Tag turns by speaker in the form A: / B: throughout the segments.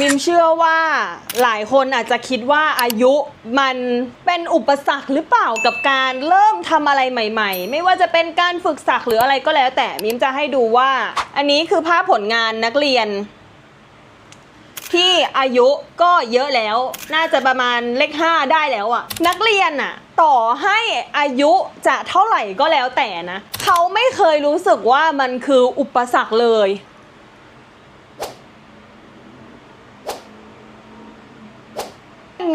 A: มิมเชื่อว่าหลายคนอาจจะคิดว่าอายุมันเป็นอุปสรรคหรือเปล่ากับการเริ่มทำอะไรใหม่ ๆ ไม่ว่าจะเป็นการฝึกสักหรืออะไรก็แล้ว แต่มิมจะให้ดูว่า อันนี้คือภาพผลงานนักเรียน ที่อายุก็เยอะแล้ว น่าจะประมาณเลขห้าได้แล้วอะนักเรียนอะต่อให้อายุจะเท่าไหร่ก็แล้วแต่นะ เขาไม่เคยรู้สึกว่ามันคืออุปสรรคเลย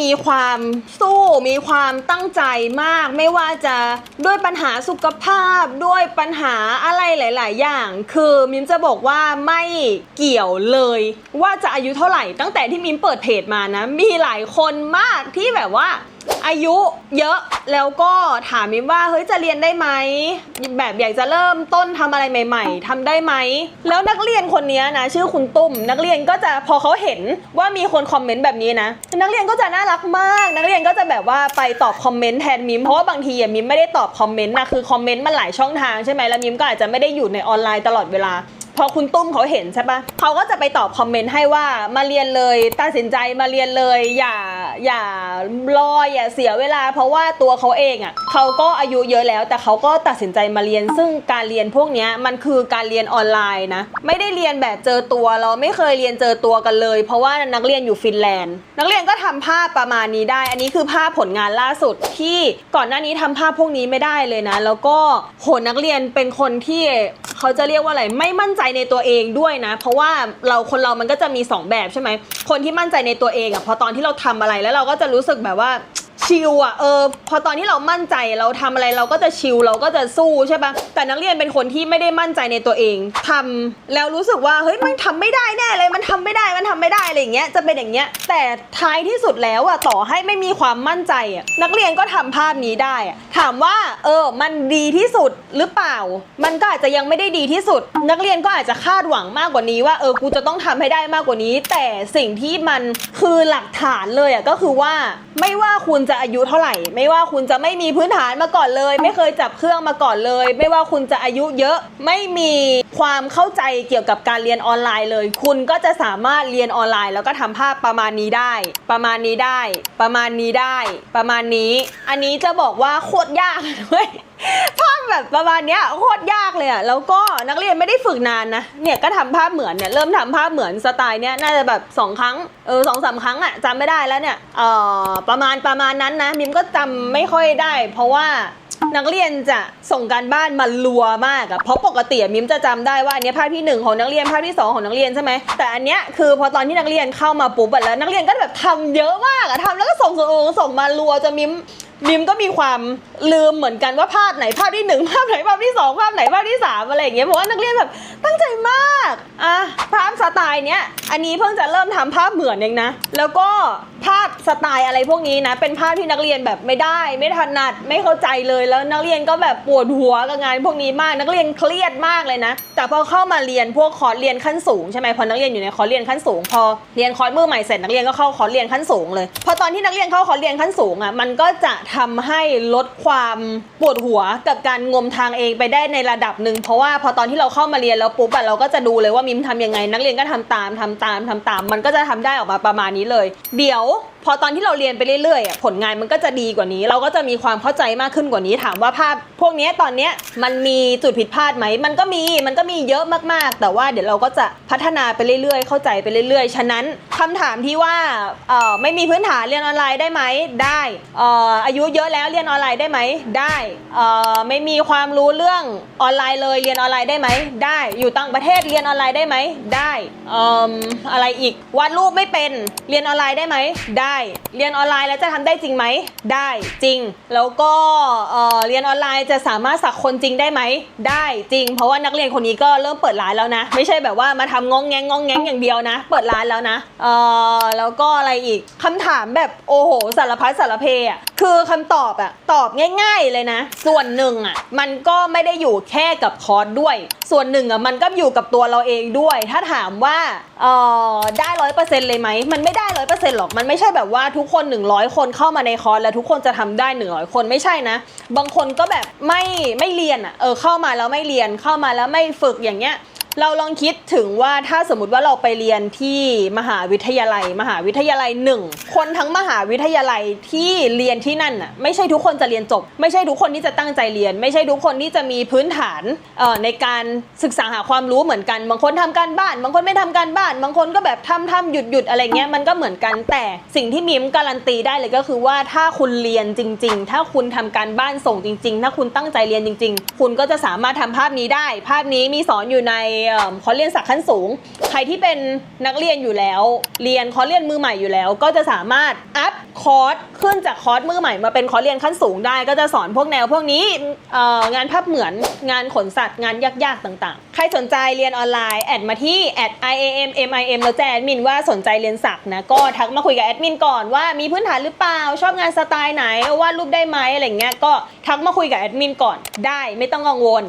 A: มีความสู้มีความตั้งใจมาก ไม่ว่าจะด้วยปัญหาสุขภาพด้วยปัญหาอะไรหลาย ๆ อย่าง คือมิมจะบอกว่าไม่เกี่ยวเลย ว่าจะอายุเท่าไหร่ตั้งแต่ที่มิมเปิดเพจมานะ มีหลายคนมากที่แบบว่า อายุเยอะแล้วก็ถามมิมว่าเฮ้ยจะเรียนได้ไหมแบบอยากจะเริ่มต้นทำอะไรใหม่ ๆทำได้ไหมแล้วนักเรียนคนนี้นะชื่อคุณตุ้ม นักเรียนก็จะพอเขาเห็นว่ามีคนคอมเมนต์แบบนี้นะนักเรียนก็จะน่ารักมาก นักเรียนก็จะแบบว่าไปตอบคอมเมนต์แทนมิมเพราะว่าบางทีอะมิมไม่ได้ตอบคอมเมนต์นะคือคอมเมนต์มันหลายช่องทางใช่ไหมแล้วมิมก็อาจจะไม่ได้อยู่ในออนไลน์ตลอดเวลา พอคุณตุ้มเขาเห็นใช่ปะเขาก็จะไปตอบคอมเมนต์ให้ว่ามาเรียนเลยตัดสินใจมาเรียนเลย อย่าอย่ารออย่าเสียเวลา เพราะว่าตัวเขาเองอะเขาก็อายุเยอะแล้ว แต่เขาก็ตัดสินใจมาเรียน ซึ่งการเรียนพวกนี้มันคือการเรียนออนไลน์นะไม่ได้เรียนแบบเจอตัวเราไม่เคยเรียนเจอตัวกันเลย เพราะว่านักเรียนอยู่ฟินแลนด์ นักเรียนก็ทำภาพประมาณนี้ได้ อันนี้คือภาพผลงานล่าสุดที่ก่อนหน้านี้ทำภาพพวกนี้ไม่ได้เลยนะ แล้วก็โหนักเรียนเป็นคนที่เขาจะเรียกว่าอะไรไม่มั่นใจในตัวเองด้วยนะ เพราะว่าเราคนเรามันก็จะมี 2 แบบใช่ไหมคนที่มั่นใจในตัวเองอะพอตอนที่เราทำอะไรแล้วเราก็จะรู้สึกแบบว่า ชิลอะเออพอตอนที่เรามั่นใจเราทำอะไรเราก็จะชิลเราก็จะสู้ใช่ปะแต่นักเรียนเป็นคนที่ไม่ได้มั่นใจในตัวเองทำแล้วรู้สึกว่าเฮ้ยมันทำไม่ได้แน่เลยมันทำไม่ได้มันทำไม่ได้อะไรอย่างเงี้ยจะเป็นอย่างเงี้ยแต่ท้ายที่สุดแล้วอะต่อให้ไม่มีความมั่นใจอะนักเรียนก็ทำภาพนี้ได้อะถามว่าเออมันดีที่สุดหรือเปล่า มันก็อาจจะยังไม่ได้ดีที่สุด นักเรียนก็อาจจะคาดหวังมากกว่านี้ว่าเออกูจะต้องทำให้ได้มากกว่านี้ แต่สิ่งที่มันคือหลักฐานเลยอะก็คือว่าไม่ว่าคุณจะอายุเท่าไหร่ ไม่ว่าคุณจะไม่มีพื้นฐานมาก่อนเลย ไม่เคยจับเครื่องมาก่อนเลย ไม่ว่าคุณจะอายุเยอะไม่มี ความเข้าใจเกี่ยวกับการเรียนออนไลน์เลย คุณก็จะสามารถเรียนออนไลน์ แล้วก็ทำภาพประมาณนี้ได้ ประมาณนี้ได้ ประมาณนี้ได้ ประมาณนี้ อันนี้จะบอกว่าโคตรยากเลยภาพแบบประมาณเนี้ยโคตรยากเลยอะแล้วก็นักเรียนไม่ได้ฝึกนานนะเนี่ยก็ทำภาพเหมือนเนี่ยเริ่มทำภาพเหมือนสไตล์เนี้ยน่าจะแบบสองครั้งเออสองสามครั้งอะจำไม่ได้แล้วเนี่ยเออประมาณประมาณนั้นนะมิมก็จำไม่ค่อยได้ เพราะว่า นักเรียนจะส่งการบ้านมารัวมากอะเพราะปกติมิมจะจำได้ว่าอันนี้ภาพที่หนึ่งของนักเรียนภาพที่สองของนักเรียนใช่ไหมแต่อันเนี้ยคือพอตอนที่นักเรียนเข้ามาปุ๊บแล้วนักเรียนก็แบบทำเยอะมากอะทำแล้วก็ส่งส่งส่งส่งมารัวจนมิม มิมก็มีความลืมเหมือนกันว่าภาพไหนภาพที่หนึ่งภาพไหนภาพที่สองภาพไหนภาพที่สามอะไรอย่างเงี้ยเพราะว่านักเรียนแบบตั้งใจมากอะภาพสไตล์เนี้ยอันนี้เพิ่งจะเริ่มทำภาพเหมือนเองนะ แล้วก็ภาพสไตล์อะไรพวกนี้นะ เป็นภาพที่นักเรียนแบบไม่ได้ ไม่ถนัดไม่เข้าใจเลยแล้วนักเรียนก็แบบปวดหัวกับงานพวกนี้มากนักเรียนเครียดมากเลยนะ แต่พอเข้ามาเรียนพวกคอร์สเรียนขั้นสูงใช่ไหมพอนักเรียนอยู่ในคอร์สเรียนขั้นสูง พอเรียนคอร์สมือใหม่เสร็จนักเรียนก็เข้าคอร์สเรียนขั้นสูงเลยพอตอนที่นักเรียนเข้าคอร์สเรียนขั้นสูงอะมันก็จะทำให้ลดความปวดหัวกับการงมทางเองไปได้ในระดับหนึ่งเพราะว่าพอตอนที่เราเข้ามาเรียนแล้วปุ๊บอะเราก็จะดูเลยว่ามิมทำยังไง นักเรียนก็ทำตามทำตามทำตาม มันก็จะทำได้ออกมาประมาณนี้เลย เดี๋ยวพอตอนที่เราเรียนไปเรื่อยๆอะผลงานมันก็จะดีกว่านี้ เราก็จะมีความเข้าใจมากขึ้นกว่านี้ถามว่าภาพ พวกนี้ตอนเนี้ยมันมีจุดผิดพลาดไหมมันก็มีมันก็มีเยอะมากๆ แต่ว่าเดี๋ยวเราก็จะพัฒนาไปเรื่อยๆ เข้าใจไปเรื่อยๆ ฉะนั้นคำถามที่ว่าเอ่อไม่มีพื้นฐานเรียนออนไลน์ได้ไหมได้เอ่ออายุเยอะแล้วเรียนออนไลน์ได้ไหมได้เอ่อไม่มีความรู้เรื่องออนไลน์เลยเรียนออนไลน์ได้ไหมได้อยู่ต่างประเทศเรียนออนไลน์ได้ไหมได้เอ่ออะไรอีกวาดรูปไม่เป็นเรียนออนไลน์ได้ไหมได้ได้ เรียนออนไลน์แล้วจะทำได้จริงไหม ได้จริง แล้วก็เรียนออนไลน์จะสามารถสักคนจริงได้ไหม ได้จริง เพราะว่านักเรียนคนนี้ก็เริ่มเปิดร้านแล้วนะ ไม่ใช่แบบว่ามาทำงงแงงงงแงงอย่างเดียวนะ เปิดร้านแล้วนะเออแล้วก็อะไรอีกคำถามแบบโอ้โหสารพัดสารเพอะคือคำตอบอะตอบง่าย ๆเลยนะ ส่วนหนึ่งอะมันก็ไม่ได้อยู่แค่กับคอร์สด้วย ส่วนหนึ่งอะมันก็อยู่กับตัวเราเองด้วย ถ้าถามว่าเออได้ร้อยเปอร์เซ็นต์เลยไหมมันไม่ได้ร้อยเปอร์เซ็นต์หรอกมันไม่ใช่แบบว่าทุกคน 100 คนเข้ามาในคอร์สแล้วทุกคนจะทำได้ 100 คนไม่ใช่นะ บางคนก็แบบไม่ไม่เรียนอะเออเข้ามาแล้วไม่เรียนเข้ามาแล้วไม่ฝึกอย่างเงี้ย เราลองคิดถึงว่าถ้าสมมติว่าเราไปเรียนที่มหาวิทยาลัย มหาวิทยาลัยหนึ่งคนทั้งมหาวิทยาลัยที่เรียนที่นั่นน่ะไม่ใช่ทุกคนจะเรียนจบ ไม่ใช่ทุกคนที่จะตั้งใจเรียน ไม่ใช่ทุกคนที่จะมีพื้นฐานเอ่อในการศึกษาหาความรู้เหมือนกันบางคนทำการบ้าน บางคนไม่ทำการบ้าน บางคนก็แบบทำทำหยุดหยุดอะไรเงี้ยมันก็เหมือนกันแต่สิ่งที่มิมการันตีได้เลยก็คือว่าถ้าคุณเรียนจริง ๆ ถ้าคุณทำการบ้านส่งจริง ๆ ถ้าคุณตั้งใจเรียนจริง ๆ คุณก็จะสามารถทำภาพนี้ได้ ภาพนี้มีสอนอยู่ในคอร์สเรียนศักดิ์ขั้นสูง ใครที่เป็นนักเรียนอยู่แล้ว เรียนคอร์สเรียนมือใหม่อยู่แล้ว ก็จะสามารถอัพคอร์สขึ้นจากคอร์สมือใหม่มาเป็นคอร์สเรียนขั้นสูงได้ ก็จะสอนพวกแนวพวกนี้งานภาพเหมือนงานขนสัตว์งานยากๆต่างๆ ใครสนใจเรียนออนไลน์แอดมาที่แอด iam mim แล้วแจ้งแอดมินว่าสนใจเรียนศักดิ์นะก็ทักมาคุยกับแอดมินก่อนว่ามีพื้นฐานหรือเปล่าชอบงานสไตล์ไหนวาดรูปได้ไหมอะไรเงี้ยก็ทักมาคุยกับแอดมินก่อนได้ไม่ต้องกังวล